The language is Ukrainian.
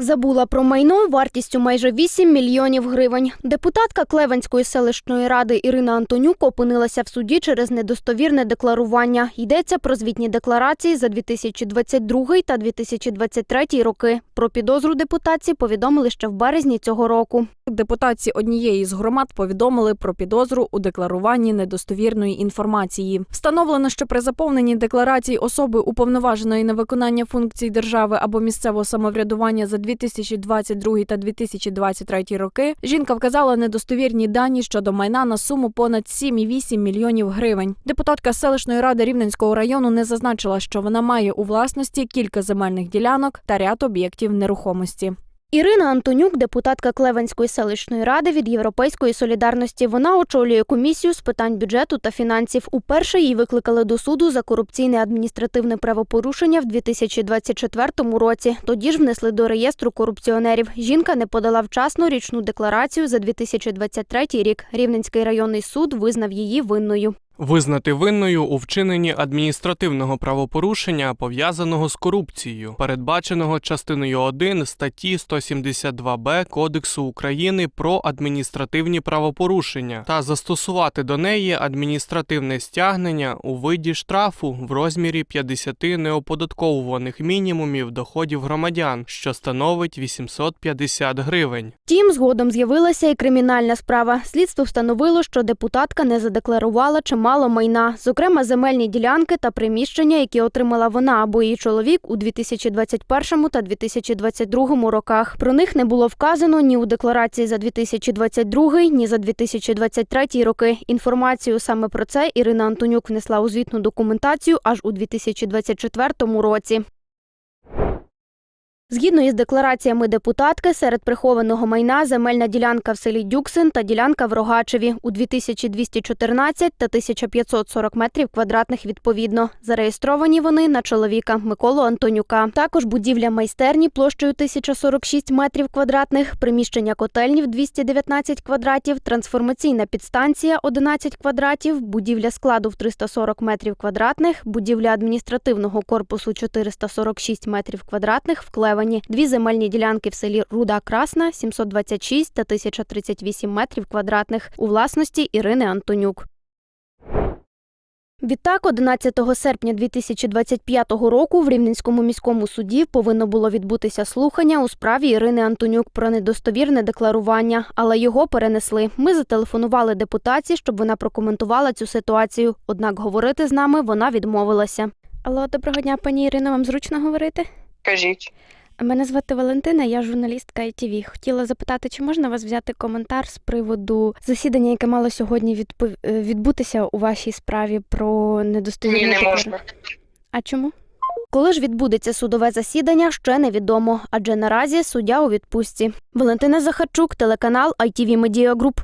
Забула про майно вартістю майже 8 мільйонів гривень. Депутатка Клевенської селищної ради Ірина Антонюк опинилася в суді через недостовірне декларування. Йдеться про звітні декларації за 2022 та 2023 роки. Про підозру депутатці повідомили ще в березні цього року. Депутатці однієї з громад повідомили про підозру у декларуванні недостовірної інформації. Встановлено, що при заповненні декларації особи уповноваженої на виконання функцій держави або місцевого самоврядування за 2022 та 2023 роки жінка вказала недостовірні дані щодо майна на суму понад 7,8 мільйонів гривень. Депутатка селищної ради Рівненського району не зазначила, що вона має у власності кілька земельних ділянок та ряд об'єктів нерухомості. Ірина Антонюк, депутатка Клевенської селищної ради від Європейської солідарності. Вона очолює комісію з питань бюджету та фінансів. Уперше її викликали до суду за корупційне адміністративне правопорушення в 2024 році. Тоді ж внесли до реєстру корупціонерів. Жінка не подала вчасно річну декларацію за 2023 рік. Рівненський районний суд визнав її винною. Визнати винною у вчиненні адміністративного правопорушення, пов'язаного з корупцією, передбаченого частиною 1 статті 172б Кодексу України про адміністративні правопорушення, та застосувати до неї адміністративне стягнення у виді штрафу в розмірі 50 неоподатковуваних мінімумів доходів громадян, що становить 850 гривень. Втім, згодом з'явилася і кримінальна справа. Слідство встановило, що депутатка не задекларувала чимало майна, зокрема земельні ділянки та приміщення, які отримала вона або її чоловік у 2021 та 2022 роках. Про них не було вказано ні у декларації за 2022, ні за 2023 роки. Інформацію саме про це Ірина Антонюк внесла у звітну документацію аж у 2024 році. Згідно із деклараціями депутатки, серед прихованого майна земельна ділянка в селі Дюксин та ділянка в Рогачеві у 2214 та 1540 метрів квадратних відповідно. Зареєстровані вони на чоловіка Миколу Антонюка. Також будівля майстерні площею 1046 метрів квадратних, приміщення котельнів 219 квадратів, трансформаційна підстанція 11 квадратів, будівля складу в 340 метрів квадратних, будівля адміністративного корпусу 446 метрів квадратних в Клевені, дві земельні ділянки в селі Руда Красна 726 та 1038 метрів квадратних у власності Ірини Антонюк. Відтак, 11 серпня 2025 року в Рівненському міському суді повинно було відбутися слухання у справі Ірини Антонюк про недостовірне декларування, але його перенесли. Ми зателефонували депутатці, щоб вона прокоментувала цю ситуацію. Однак говорити з нами вона відмовилася. Алло, доброго дня, пані Ірино. Вам зручно говорити? Кажіть. Мене звати Валентина, я журналістка ITV. Хотіла запитати, чи можна вас взяти коментар з приводу засідання, яке мало сьогодні відпов... е, відбутися у вашій справі про недостовірне Ні, не можна. А чому? Коли ж відбудеться судове засідання, ще невідомо, адже наразі суддя у відпустці. Валентина Захарчук, телеканал ITV Media Group.